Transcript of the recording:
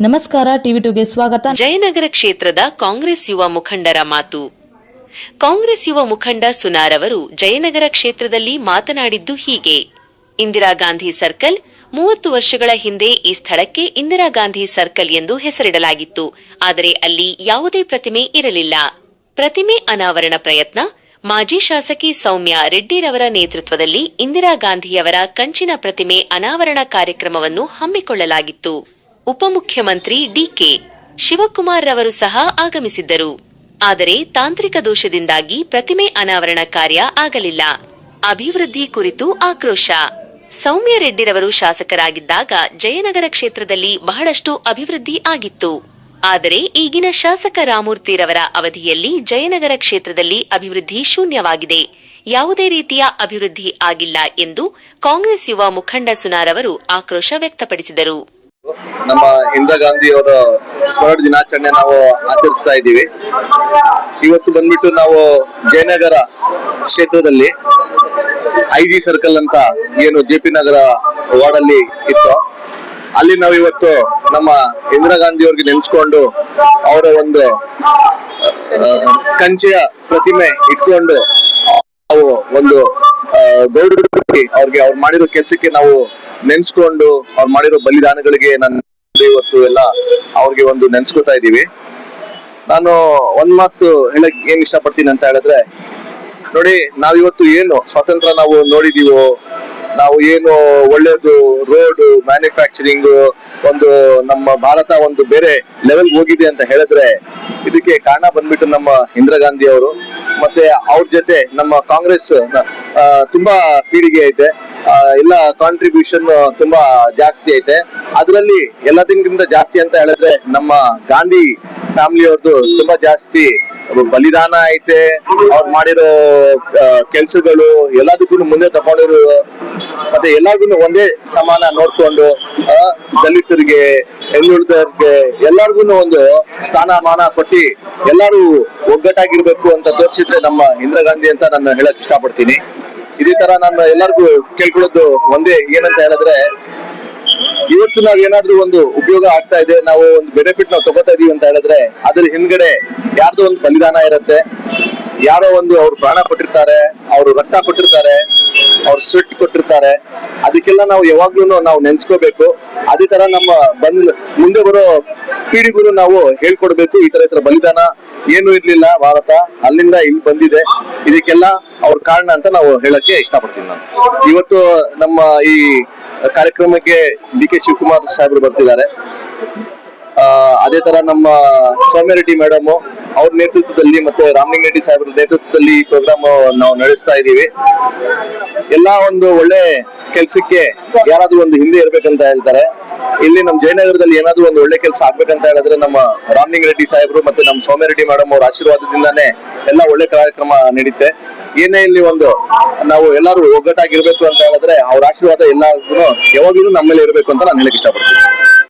ನಮಸ್ಕಾರ, ಟಿವಿ ಟುಗೆ ಸ್ವಾಗತ. ಜಯನಗರ ಕ್ಷೇತ್ರದ ಕಾಂಗ್ರೆಸ್ ಯುವ ಮುಖಂಡರ ಮಾತು. ಕಾಂಗ್ರೆಸ್ ಯುವ ಮುಖಂಡ ಸುನಾರ್ ಅವರು ಜಯನಗರ ಕ್ಷೇತ್ರದಲ್ಲಿ ಮಾತನಾಡಿದ್ದು ಹೀಗೆ. ಇಂದಿರಾ ಗಾಂಧಿ ಸರ್ಕಲ್ ಮೂವತ್ತು ವರ್ಷಗಳ ಹಿಂದೆ ಈ ಸ್ಥಳಕ್ಕೆ ಇಂದಿರಾ ಗಾಂಧಿ ಸರ್ಕಲ್ ಎಂದು ಹೆಸರಿಡಲಾಗಿತ್ತು. ಆದರೆ ಅಲ್ಲಿ ಯಾವುದೇ ಪ್ರತಿಮೆ ಇರಲಿಲ್ಲ. ಪ್ರತಿಮೆ ಅನಾವರಣ ಪ್ರಯತ್ನ, ಮಾಜಿ ಶಾಸಕಿ ಸೌಮ್ಯ ರೆಡ್ಡಿರವರ ನೇತೃತ್ವದಲ್ಲಿ ಇಂದಿರಾ ಗಾಂಧಿಯವರ ಕಂಚಿನ ಪ್ರತಿಮೆ ಅನಾವರಣ ಕಾರ್ಯಕ್ರಮವನ್ನು ಹಮ್ಮಿಕೊಳ್ಳಲಾಗಿತ್ತು. ಉಪಮುಖ್ಯಮಂತ್ರಿ ಡಿಕೆ ಶಿವಕುಮಾರ್ ರವರು ಸಹ ಆಗಮಿಸಿದ್ದರು. ಆದರೆ ತಾಂತ್ರಿಕ ದೋಷದಿಂದಾಗಿ ಪ್ರತಿಮೆ ಅನಾವರಣ ಕಾರ್ಯ ಆಗಲಿಲ್ಲ. ಅಭಿವೃದ್ಧಿ ಕುರಿತು ಆಕ್ರೋಶ. ಸೌಮ್ಯ ರೆಡ್ಡಿರವರು ಶಾಸಕರಾಗಿದ್ದಾಗ ಜಯನಗರ ಕ್ಷೇತ್ರದಲ್ಲಿ ಬಹಳಷ್ಟು ಅಭಿವೃದ್ಧಿ ಆಗಿತ್ತು. ಆದರೆ ಈಗಿನ ಶಾಸಕ ರಾಮೂರ್ತಿರವರ ಅವಧಿಯಲ್ಲಿ ಜಯನಗರ ಕ್ಷೇತ್ರದಲ್ಲಿ ಅಭಿವೃದ್ಧಿ ಶೂನ್ಯವಾಗಿದೆ. ಯಾವುದೇ ರೀತಿಯ ಅಭಿವೃದ್ಧಿ ಆಗಿಲ್ಲ ಎಂದು ಕಾಂಗ್ರೆಸ್ ಯುವ ಮುಖಂಡ ಸುನಾರವರು ಆಕ್ರೋಶ ವ್ಯಕ್ತಪಡಿಸಿದರು. ನಮ್ಮ ಇಂದಿರಾ ಗಾಂಧಿ ಅವರ ಸ್ಮರಣ ದಿನಾಚರಣೆ ನಾವು ಆಚರಿಸ್ತಾ ಇದ್ದೀವಿ. ಇವತ್ತು ಬಂದ್ಬಿಟ್ಟು ನಾವು ಜಯನಗರ ಕ್ಷೇತ್ರದಲ್ಲಿ ಐ ಜಿ ಸರ್ಕಲ್ ಅಂತ ಏನು ಜೆ ಪಿ ನಗರ ವಾರ್ಡ್ ಅಲ್ಲಿ ಇತ್ತು. ಅಲ್ಲಿ ನಾವು ಇವತ್ತು ನಮ್ಮ ಇಂದಿರಾ ಗಾಂಧಿ ಅವ್ರಿಗೆ ನೆನ್ಸ್ಕೊಂಡು ಅವರ ಒಂದು ಕಂಚೆಯ ಪ್ರತಿಮೆ ಇಟ್ಕೊಂಡು ನಾವು ಒಂದು ಆ, ಅವ್ರಿಗೆ ಅವ್ರು ಮಾಡಿರೋ ಕೆಲಸಕ್ಕೆ ನಾವು ನೆನ್ಸ್ಕೊಂಡು ಅವ್ರು ಮಾಡಿರೋ ಬಲಿದಾನಗಳಿಗೆ ನಾನು ಇವತ್ತು ಎಲ್ಲ ಅವ್ರಿಗೆ ಒಂದು ನೆನ್ಸ್ಕೊತಾ ಇದ್ದೀವಿ. ನಾನು ಒಂದ್ ಮಾತು ಹೇಳಕ್ ಏನ್ ಇಷ್ಟಪಡ್ತೀನಿ ಅಂತ ಹೇಳಿದ್ರೆ, ನೋಡಿ, ನಾವಿವತ್ತು ಏನು ಸ್ವಾತಂತ್ರ್ಯ ನಾವು ನೋಡಿದೀವೋ, ನಾವು ಏನು ಒಳ್ಳೇದು ರೋಡ್ ಮ್ಯಾನುಫ್ಯಾಕ್ಚರಿಂಗ್ ಒಂದು ನಮ್ಮ ಭಾರತ ಒಂದು ಬೇರೆ ಲೆವೆಲ್ ಹೋಗಿದೆ ಅಂತ ಹೇಳಿದ್ರೆ, ಇದಕ್ಕೆ ಕಾರಣ ಬಂದ್ಬಿಟ್ಟು ನಮ್ಮ ಇಂದಿರಾ ಗಾಂಧಿ ಅವರು, ಮತ್ತೆ ಅವ್ರ ಜೊತೆ ನಮ್ಮ ಕಾಂಗ್ರೆಸ್ ತುಂಬಾ ಪೀಳಿಗೆ ಐತೆ ಎಲ್ಲ ಕಾಂಟ್ರಿಬ್ಯೂಷನ್ ತುಂಬಾ ಜಾಸ್ತಿ ಐತೆ. ಅದರಲ್ಲಿ ಎಲ್ಲದಕ್ಕಿಂತ ಜಾಸ್ತಿ ಅಂತ ಹೇಳಿದ್ರೆ ನಮ್ಮ ಗಾಂಧಿ ಫ್ಯಾಮಿಲಿ ಅವ್ರದ್ದು ತುಂಬಾ ಜಾಸ್ತಿ ಬಲಿದಾನ ಐತೆ. ಅವ್ರು ಮಾಡಿರೋ ಕೆಲ್ಸಗಳು ಎಲ್ಲದಕ್ಕೂ ಮುಂದೆ ತಗೊಂಡಿರೋ, ಮತ್ತೆ ಎಲ್ಲಾರ್ಗು ಒಂದೇ ಸಮಾನ ನೋಡ್ಕೊಂಡು ದಲಿತರಿಗೆ ಹಿಂದುಳಿದವ್ರಿಗೆ ಎಲ್ಲಾರ್ಗು ಒಂದು ಸ್ಥಾನಮಾನ ಕೊಟ್ಟಿ ಎಲ್ಲಾರು ಒಗ್ಗಟ್ಟಾಗಿರ್ಬೇಕು ಅಂತ ತೋರಿಸಿದ್ರೆ ನಮ್ಮ ಇಂದಿರಾ ಗಾಂಧಿ ಅಂತ ನಾನು ಹೇಳಕ್ ಇಷ್ಟಪಡ್ತೀನಿ. ಇದೇ ತರ ನಾನು ಎಲ್ಲರಿಗೂ ಕೇಳ್ಕೊಳ್ಳೋದು ಒಂದೇ ಏನಂತ ಹೇಳಿದ್ರೆ, ಇವತ್ತು ನಾವ್ ಏನಾದ್ರೂ ಒಂದು ಉಪಯೋಗ ಆಗ್ತಾ ಇದೆ, ನಾವು ಒಂದು ಬೆನಿಫಿಟ್ ನಾವು ತಗೋತಾ ಇದೀವಿ ಅಂತ ಹೇಳಿದ್ರೆ ಅದ್ರ ಹಿಂದ್ಗಡೆ ಯಾರ್ದೋ ಒಂದು ಬಲಿದಾನ ಇರುತ್ತೆ. ಯಾರೋ ಒಂದು ಅವ್ರು ಪ್ರಾಣ ಕೊಟ್ಟಿರ್ತಾರೆ, ಅವ್ರು ರಕ್ತ ಕೊಟ್ಟಿರ್ತಾರೆ, ಅವ್ರು ಸ್ವೆಟ್ ಕೊಟ್ಟಿರ್ತಾರೆ, ಅದಕ್ಕೆಲ್ಲ ನಾವು ಯಾವಾಗ್ಲೂ ನಾವು ನೆನ್ಸ್ಕೋಬೇಕು. ಅದೇ ತರ ನಮ್ಮ ಬಂದ್ ಮುಂದೆ ಬರೋ ಪೀಳಿಗೂ ನಾವು ಹೇಳ್ಕೊಡ್ಬೇಕು, ಈ ತರ ಈ ಬಲಿದಾನ ಏನು ಇರ್ಲಿಲ್ಲ ಭಾರತ, ಅಲ್ಲಿಂದ ಇಲ್ಲಿ ಬಂದಿದೆ. ಇದಕ್ಕೆಲ್ಲ ಅವ್ರ ಕಾರಣ ಅಂತ ನಾವು ಹೇಳಕ್ಕೆ ಇಷ್ಟಪಡ್ತೀನಿ ನಾನು. ಇವತ್ತು ನಮ್ಮ ಈ ಕಾರ್ಯಕ್ರಮಕ್ಕೆ ಡಿ ಕೆ ಶಿವಕುಮಾರ್ ಸಾಹೇಬರು ಬರ್ತಿದ್ದಾರೆ. ಅದೇ ತರ ನಮ್ಮ ಸೌಮ್ಯ ರೆಡ್ಡಿ ಮೇಡಮ್ ಅವ್ರ ನೇತೃತ್ವದಲ್ಲಿ ಮತ್ತೆ ರಾಮಲಿಂಗ ರೆಡ್ಡಿ ನೇತೃತ್ವದಲ್ಲಿ ಈ ಪ್ರೋಗ್ರಾಮ್ ನಾವು ನಡೆಸ್ತಾ ಇದ್ದೀವಿ. ಎಲ್ಲಾ ಒಂದು ಒಳ್ಳೆ ಕೆಲ್ಸಕ್ಕೆ ಯಾರಾದ್ರೂ ಒಂದು ಹಿಂದೆ ಇರ್ಬೇಕಂತ ಹೇಳ್ತಾರೆ. ಇಲ್ಲಿ ನಮ್ಮ ಜಯನಗರದಲ್ಲಿ ಏನಾದ್ರೂ ಒಂದು ಒಳ್ಳೆ ಕೆಲಸ ಆಗ್ಬೇಕಂತ ಹೇಳಿದ್ರೆ ನಮ್ಮ ರಾಮಲಿಂಗ ರೆಡ್ಡಿ ಸಾಹೇಬ್ರು ಮತ್ತೆ ನಮ್ಮ ಸೌಮ್ಯ ರೆಡ್ಡಿ ಮೇಡಮ್ ಅವ್ರ ಆಶೀರ್ವಾದದಿಂದಾನೇ ಎಲ್ಲ ಒಳ್ಳೆ ಕಾರ್ಯಕ್ರಮ ನಡೀತೆ. ಏನೇ ಇಲ್ಲಿ ಒಂದು ನಾವು ಎಲ್ಲರೂ ಒಗ್ಗಟ್ಟಾಗಿರ್ಬೇಕು ಅಂತ ಹೇಳಿದ್ರೆ ಅವ್ರ ಆಶೀರ್ವಾದ ಎಲ್ಲಾರ್ಗು ಯಾವಾಗಲೂ ನಮ್ಮಲ್ಲಿ ಇರಬೇಕು ಅಂತ ನಾನು ಹೇಳಕ್ ಇಷ್ಟಪಡ್ತೀನಿ.